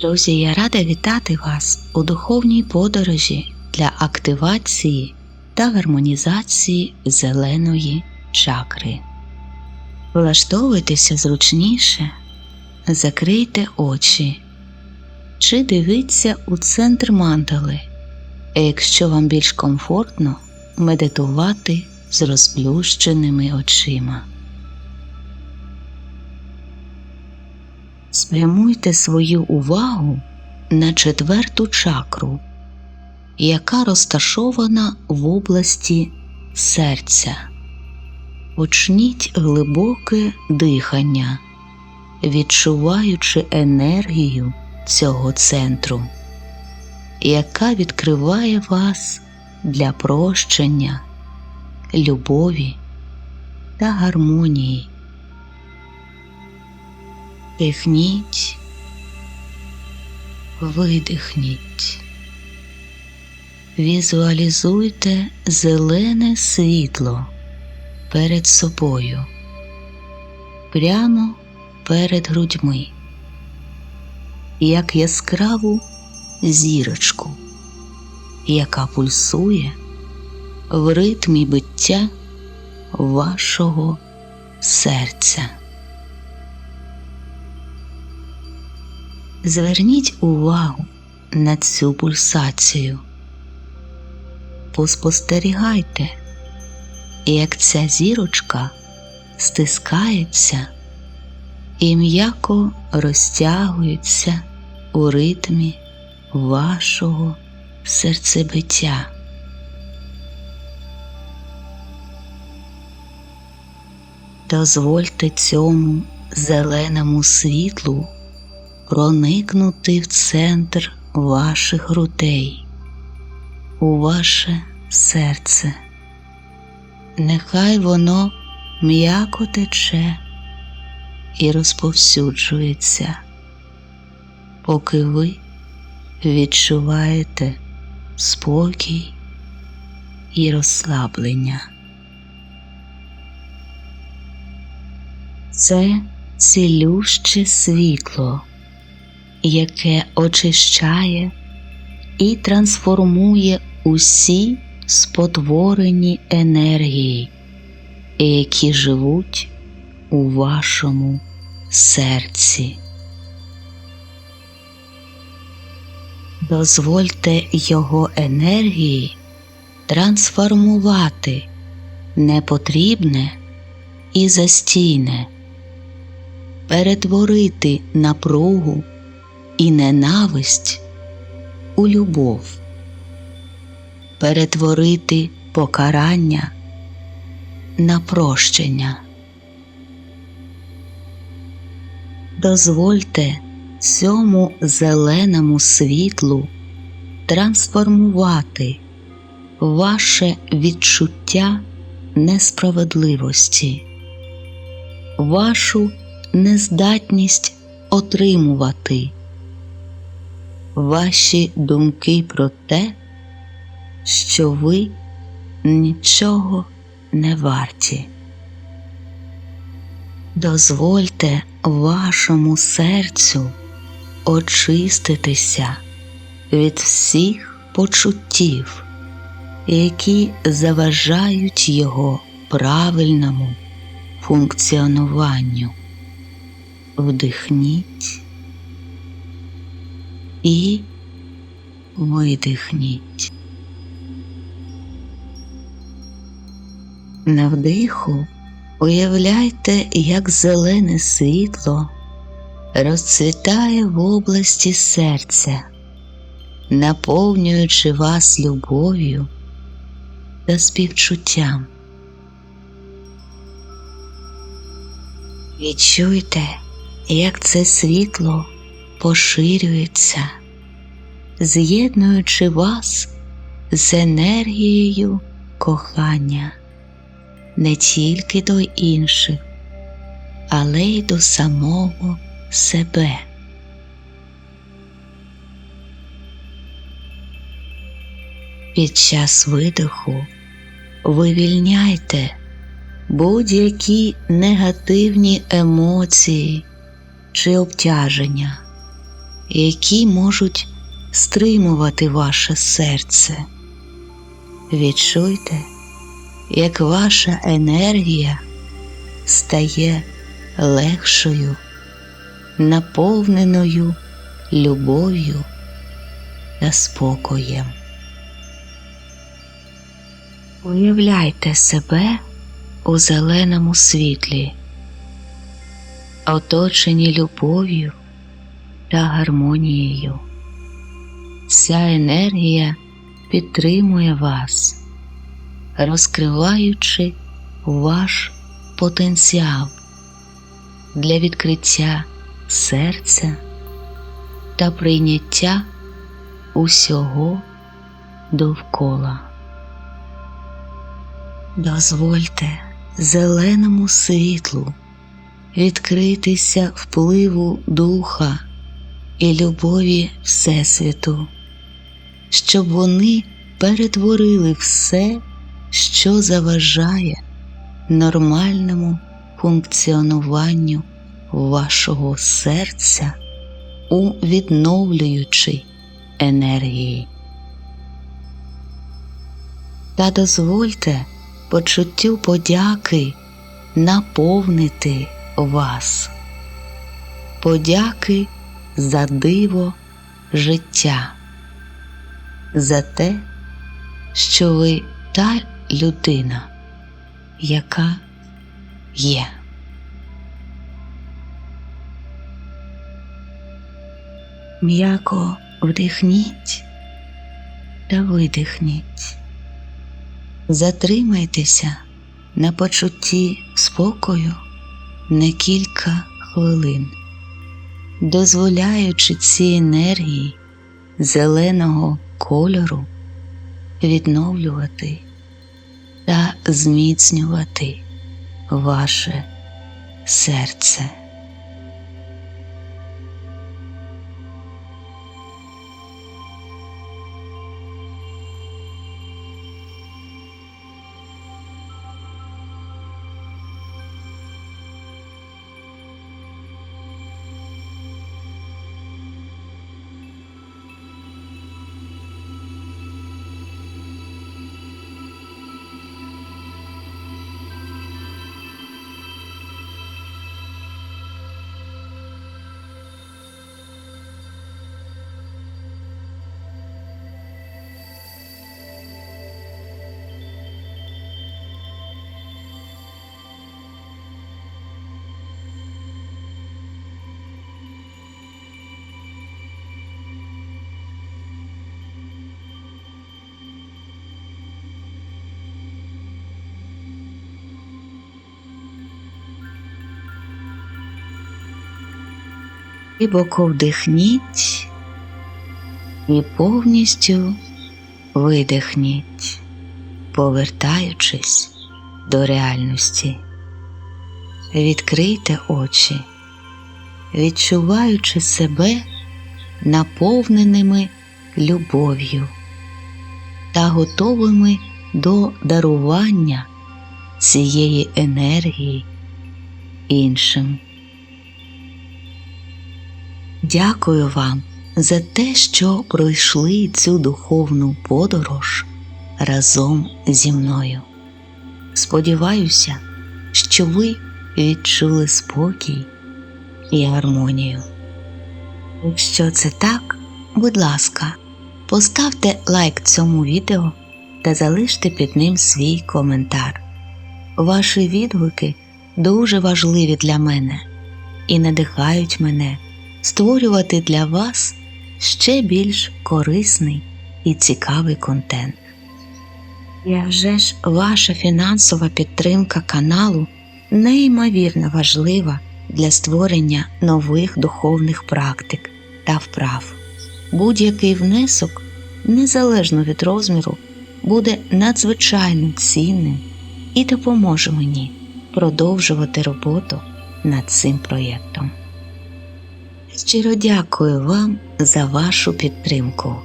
Друзі, я рада вітати вас у духовній подорожі для активації та гармонізації зеленої чакри. Влаштовуйтеся зручніше, закрийте очі чи дивіться у центр мандали, а якщо вам більш комфортно медитувати з розплющеними очима. Спрямуйте свою увагу на четверту чакру, яка розташована в області серця. Почніть глибоке дихання, відчуваючи енергію цього центру, яка відкриває вас для прощення, любові та гармонії. Дихніть, видихніть, візуалізуйте зелене світло перед собою, прямо перед грудьми, як яскраву зірочку, яка пульсує в ритмі биття вашого серця. Зверніть увагу на цю пульсацію. Поспостерігайте, як ця зірочка стискається і м'яко розтягується у ритмі вашого серцебиття. Дозвольте цьому зеленому світлу проникнути в центр ваших грудей, у ваше серце. Нехай воно м'яко тече і розповсюджується, поки ви відчуваєте спокій і розслаблення. Це цілюще світло яке очищає і трансформує усі спотворені енергії, які живуть у вашому серці. Дозвольте його енергії трансформувати непотрібне і застійне, перетворити напругу і ненависть у любов, перетворити покарання на прощення. Дозвольте цьому зеленому світлу трансформувати ваше відчуття несправедливості, вашу нездатність отримувати ваші думки про те, що ви нічого не варті. Дозвольте вашому серцю очиститися від всіх почуттів, які заважають його правильному функціонуванню. Вдихніть і видихніть. На вдиху уявляйте, як зелене світло розцвітає в області серця, наповнюючи вас любов'ю та співчуттям. Відчуйте, як це світло поширюється, з'єднуючи вас з енергією кохання не тільки до інших, але й до самого себе. Під час видиху вивільняйте будь-які негативні емоції чи обтяження які можуть стримувати ваше серце. Відчуйте, як ваша енергія стає легшою, наповненою любов'ю та спокоєм. Уявляйте себе у зеленому світлі, оточені любов'ю та гармонією. Ця енергія підтримує вас, розкриваючи ваш потенціал для відкриття серця та прийняття усього довкола. Дозвольте зеленому світлу відкритися впливу духа і любові Всесвіту, щоб вони перетворили все, що заважає нормальному функціонуванню вашого серця у відновлюючій енергії. Та дозвольте почуттю подяки наповнити вас, подяки за диво життя, за те, що ви та людина, яка є. М'яко вдихніть та видихніть. Затримайтеся на почутті спокою на кілька хвилин, дозволяючи цій енергії зеленого кольору відновлювати та зміцнювати ваше серце. Глибоко вдихніть і повністю видихніть, повертаючись до реальності. Відкрийте очі, відчуваючи себе наповненими любов'ю та готовими до дарування цієї енергії іншим. Дякую вам за те, що пройшли цю духовну подорож разом зі мною. Сподіваюся, що ви відчули спокій і гармонію. Якщо це так, будь ласка, поставте лайк цьому відео та залиште під ним свій коментар. Ваші відгуки дуже важливі для мене і надихають мене створювати для вас ще більш корисний і цікавий контент. Я вже ж ваша фінансова підтримка каналу неймовірно важлива для створення нових духовних практик та вправ. Будь-який внесок, незалежно від розміру, буде надзвичайно цінним і допоможе мені продовжувати роботу над цим проєктом. Щиро дякую вам за вашу підтримку,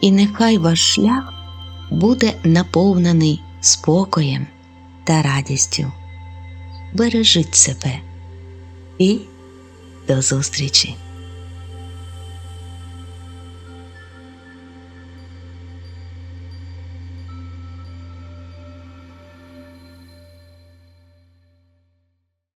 і нехай ваш шлях буде наповнений спокоєм та радістю. Бережіть себе і до зустрічі!